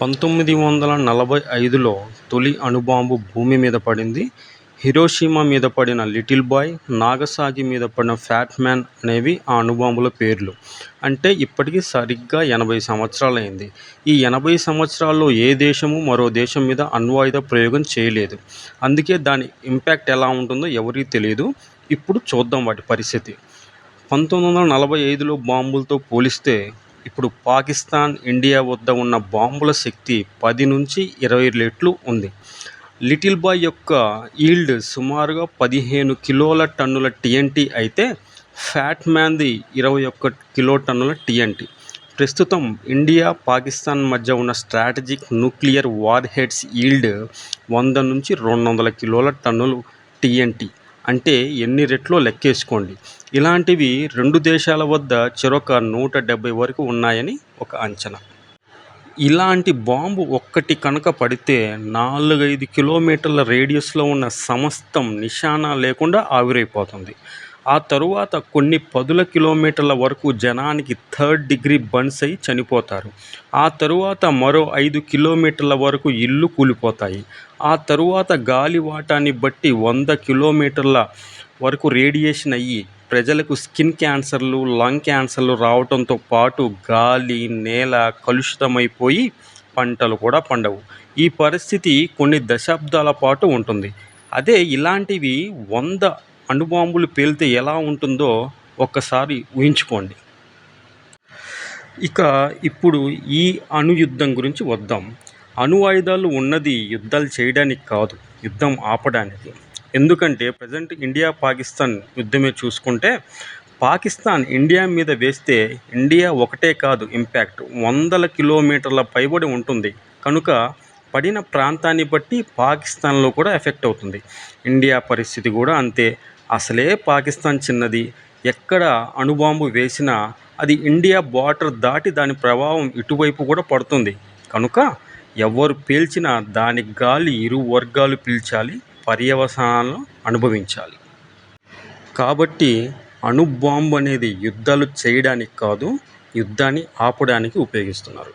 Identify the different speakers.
Speaker 1: పంతొమ్మిది వందల నలభై ఐదులో తొలి అణుబాంబు భూమి మీద పడింది. హిరోషిమా మీద పడిన లిటిల్ బాయ్ నాగసాగి మీద పడిన ఫ్యాట్ మ్యాన్ అనేవి ఆ అణుబాంబుల పేర్లు. అంటే ఇప్పటికీ సరిగ్గా ఎనభై సంవత్సరాలైంది. ఈ ఎనభై సంవత్సరాల్లో ఏ దేశము మరో దేశం మీద అణ్వాయుధ ప్రయోగం చేయలేదు. అందుకే దాని ఇంపాక్ట్ ఎలా ఉంటుందో ఎవరికీ తెలియదు ఇప్పుడు చూద్దాం వాటి పరిస్థితి. పంతొమ్మిది వందల నలభై ఐదులో బాంబులతో పోలిస్తే ఇప్పుడు పాకిస్తాన్ ఇండియా వద్ద ఉన్న బాంబుల శక్తి పది నుంచి ఇరవై రెట్లు ఉంది. లిటిల్ బాయ్ యొక్క ఈల్డ్ సుమారుగా పదిహేను కిలోల టన్నుల టీఎన్టీ అయితే ఫ్యాట్ మ్యాన్ది ఇరవై ఒక్క కిలో టన్నుల టీఎన్టీ ప్రస్తుతం ఇండియా పాకిస్తాన్ మధ్య ఉన్న strategic nuclear warheads yield వంద నుంచి రెండు వందల కిలోల టన్నులు టీఎన్టీ అంటే ఎన్ని రెట్లో లెక్కేసుకోండి. ఇలాంటివి రెండు దేశాల వద్ద చెరొక నూట డెబ్బై వరకు ఉన్నాయని ఒక అంచనా. ఇలాంటి బాంబు ఒక్కటి కనుక పడితే నాలుగైదు కిలోమీటర్ల రేడియస్లో ఉన్న సమస్తం నిశానా లేకుండా ఆవిరైపోతుంది. ఆ తరువాత కొన్ని పదుల కిలోమీటర్ల వరకు జనానికి థర్డ్ డిగ్రీ బర్న్స్ అయి చనిపోతారు. ఆ తరువాత మరో ఐదు కిలోమీటర్ల వరకు ఇల్లు కూలిపోతాయి. ఆ తరువాత గాలివాటాన్ని బట్టి వంద కిలోమీటర్ల వరకు రేడియేషన్ అయ్యి ప్రజలకు స్కిన్ క్యాన్సర్లు లంగ్ క్యాన్సర్లు రావడంతో పాటు గాలి నేల కలుషితమైపోయి పంటలు కూడా పండవు. ఈ పరిస్థితి కొన్ని దశాబ్దాల పాటు ఉంటుంది. అదే ఇలాంటివి వంద అణుబాంబులు పేలితే ఎలా ఉంటుందో ఒక్కసారి ఊహించుకోండి. ఇక ఇప్పుడు ఈ అణు యుద్ధం గురించి వద్దాం. అణు ఆయుధాలు ఉన్నది యుద్ధాలు చేయడానికి కాదు యుద్ధం ఆపడానికి. ఎందుకంటే ప్రజెంట్ ఇండియా పాకిస్తాన్ యుద్ధమే చూసుకుంటే పాకిస్తాన్ ఇండియా మీద వేస్తే ఇండియా ఒకటే కాదు ఇంపాక్ట్. వందల కిలోమీటర్ల పైబడి ఉంటుంది. కనుక పడిన ప్రాంతాన్ని బట్టి పాకిస్తాన్లో కూడా ఎఫెక్ట్ అవుతుంది. ఇండియా పరిస్థితి కూడా అంతే. అసలే పాకిస్తాన్ చిన్నది. ఎక్కడ అణుబాంబు వేసినా అది ఇండియా బార్డర్ దాటి దాని ప్రభావం ఇటువైపు కూడా పడుతుంది. కనుక ఎవరు పీల్చినా దాని గాలి ఇరు వర్గాలు పీల్చాలి పర్యవసానాలను అనుభవించాలి. కాబట్టి అణుబాంబు అనేది యుద్ధాలు చేయడానికి కాదు యుద్ధాన్ని ఆపడానికి ఉపయోగిస్తున్నారు.